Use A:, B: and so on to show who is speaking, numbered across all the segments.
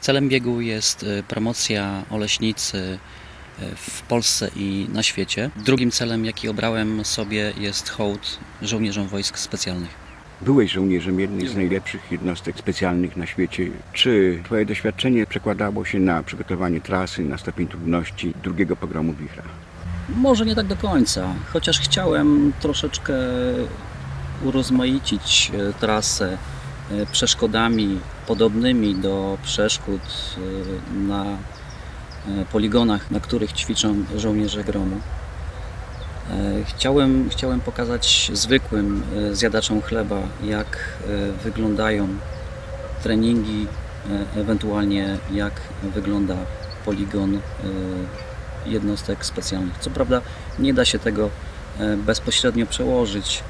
A: Celem biegu jest y, promocja Oleśnicy y, w Polsce i na świecie. Drugim celem, jaki obrałem sobie, jest hołd żołnierzom wojsk specjalnych.
B: Byłeś żołnierzem jednej z najlepszych jednostek specjalnych na świecie. Czy Twoje doświadczenie przekładało się na przygotowanie trasy, na stopień trudności drugiego pogromu Wichra?
A: Może nie tak do końca, chociaż chciałem troszeczkę urozmaicić e, trasę przeszkodami podobnymi do przeszkód e, na e, poligonach, na których ćwiczą żołnierze gromu. E, Chciałem, chciałem pokazać zwykłym e, zjadaczom chleba, jak e, wyglądają treningi, e, ewentualnie jak wygląda poligon e, jednostek specjalnych. Co prawda nie da się tego e, bezpośrednio przełożyć.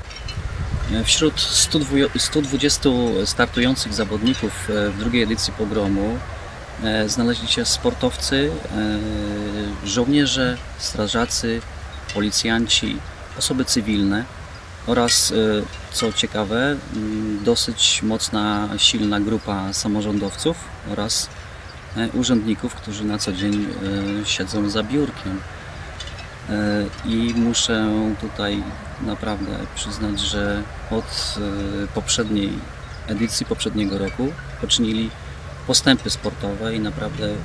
A: Wśród 120 120 startujących zawodników e, w drugiej edycji pogromu e, znaleźli się sportowcy, e, żołnierze, strażacy, policjanci, osoby cywilne oraz, co ciekawe, m, dosyć mocna, silna grupa samorządowców oraz urzędników, którzy na co dzień siedzą za biurkiem. E, I muszę tutaj naprawdę przyznać, że od e, poprzedniej edycji poprzedniego roku poczynili postępy sportowe i naprawdę e,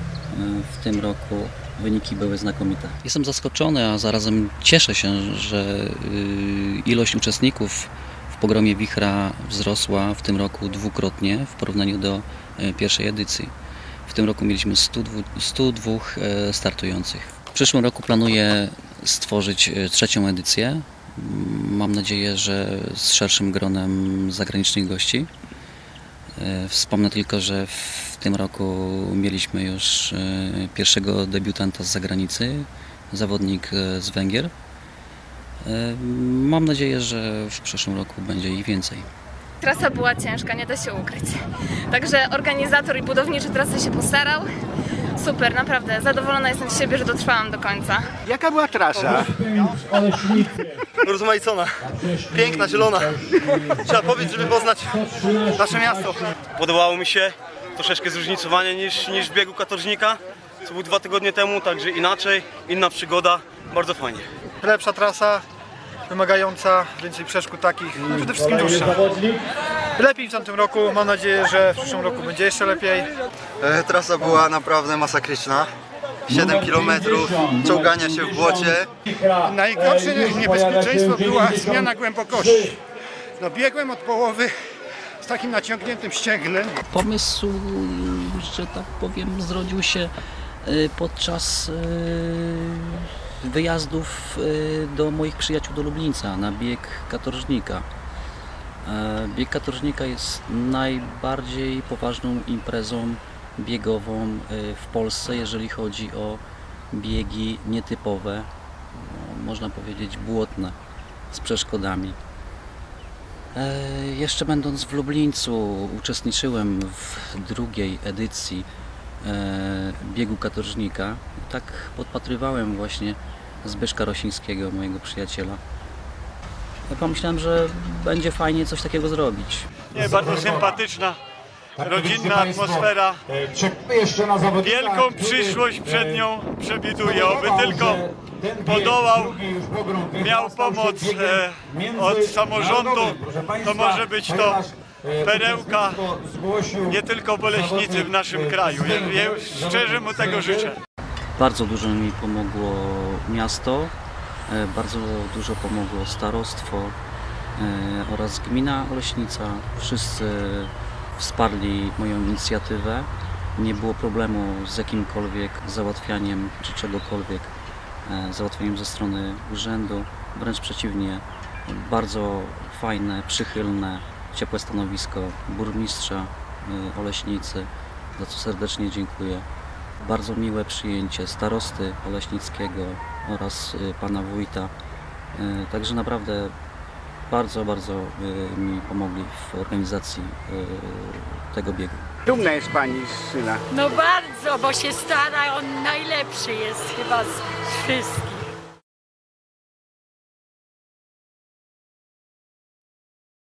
A: w tym roku wyniki były znakomite. Jestem zaskoczony, a zarazem cieszę się, że y, ilość uczestników w pogromie Wichra wzrosła w tym roku dwukrotnie w porównaniu do pierwszej edycji. W tym roku mieliśmy 102, 102 e, startujących. Przyszłym roku planuję stworzyć e, trzecią edycję. Mm, Mam nadzieję, że z szerszym gronem zagranicznych gości. E, Wspomnę tylko, że w tym roku mieliśmy już e, pierwszego debiutanta z zagranicy, zawodnik z Węgier. Mam nadzieję, że w przyszłym roku będzie ich więcej.
C: Trasa była ciężka, nie da się ukryć. Także organizator i budowniczy trasy się postarał. Super, naprawdę. Zadowolona jestem z siebie, że dotrwałam do końca.
B: Jaka była trasa?
D: Rozmaicona, piękna, zielona. Trzeba powiedzieć, żeby poznać nasze miasto. Podobało mi się troszeczkę zróżnicowanie niż, niż w biegu katorżnika, co był dwa tygodnie temu, także inaczej, inna przygoda, bardzo fajnie.
E: lepsza trasa, wymagająca, więcej przeszkód takich, no przede wszystkim dłuższa. Lepiej w tamtym roku, mam nadzieję, że w przyszłym roku będzie jeszcze lepiej.
F: E, Trasa była naprawdę masakryczna. 7 km czołgania się w błocie.
G: Najgorsze niebezpieczeństwo była zmiana głębokości. No biegłem od połowy z takim naciągniętym ścięgnem.
A: Pomysł, że tak powiem, zrodził się y, podczas y, wyjazdów do moich przyjaciół do Lublińca na bieg katorżnika. E, Bieg katorżnika jest najbardziej poważną imprezą biegową y, w Polsce, jeżeli chodzi o biegi nietypowe, no, można powiedzieć błotne, z przeszkodami. E, Jeszcze będąc w Lublińcu uczestniczyłem w drugiej edycji e, biegu katorżnika. Tak podpatrywałem właśnie Zbyszka Rosińskiego, mojego przyjaciela. Ja pomyślałem, że będzie fajnie coś takiego zrobić.
H: Nie, bardzo sympatyczna, rodzinna atmosfera. Wielką przyszłość przed nią przewiduję, oby tylko podołał, miał pomoc e, od samorządu, to może być to perełka nie tylko Boleśnicy w naszym kraju. Ja, ja szczerze mu tego życzę.
A: Bardzo dużo mi pomogło miasto, e, bardzo dużo pomogło starostwo e, oraz gmina Oleśnica. Wszyscy wsparli moją inicjatywę. Nie było problemu z jakimkolwiek załatwianiem czy czegokolwiek, e, załatwianiem ze strony urzędu. Wręcz przeciwnie, bardzo fajne, przychylne, ciepłe stanowisko burmistrza e, Oleśnicy, za co serdecznie dziękuję bardzo miłe przyjęcie starosty Oleśnickiego oraz y, pana wójta. Y, Także naprawdę bardzo, bardzo y, mi pomogli w organizacji tego biegu.
B: Dumna jest Pani z syna.
I: No bardzo, bo się stara, on najlepszy jest chyba z wszystkich.